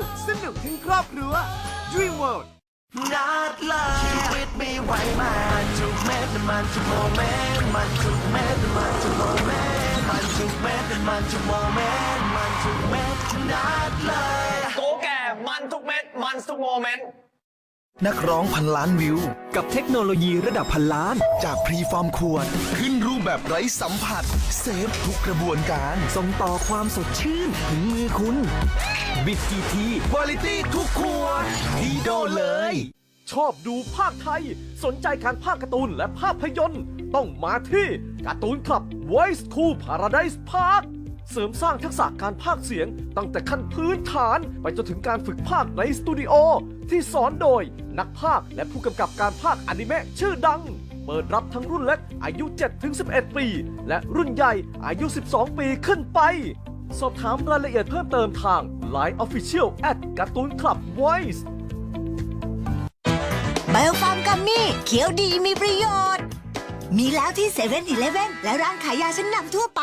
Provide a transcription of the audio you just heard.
ทั้งครอบครัว Dream World นัดเลยชีวิตมีไหวมันทุกเม็ดมันทุกโมเมนต์มันทุกเม็ดมันทุกโมเมนต์มันทุกเม็ดมันทุกโมเมนต์มันทุกเม็ดนัดเลย โกแก่มันทุกเม็ด มันทุกโมเมนต์ นักร้องพันล้านวิว กับเทคโนโลยีระดับพันล้าน จากพรีฟอร์มขวด ขึ้นรูปแบบไร้สัมผัส เซฟทุกกระบวนการ ส่งต่อความสดชื่น ถึงมือคุณ บิดกี่ทีคุณภาพทุกขวดดีโดเลย ชอบดูภาคไทย สนใจการภาคการ์ตูนและภาพยนตร์ ต้องมาที่การ์ตูนคลับ Voice Cool Paradise Park เสริมสร้างทักษะการภาคเสียง ตั้งแต่ขั้นพื้นฐานไปจนถึงการฝึกภาคในสตูดิโอ ที่สอนโดยนักภาคและผู้กำกับการภาคอนิเมะชื่อดัง เปิดรับทั้งรุ่นเล็กอายุ 7-11 ปี และรุ่นใหญ่อายุ 12 ปีขึ้นไป สอบถามรายละเอียดเพิ่มเติมทาง Line Official at การ์ตูนคลับ Voice ไบโอฟาร์มกัมมี่เขียวดีมีประโยชน์ มีแล้วที่เซเว่นอีเลฟเว่นและร้านขายยาชั้นนำทั่วไป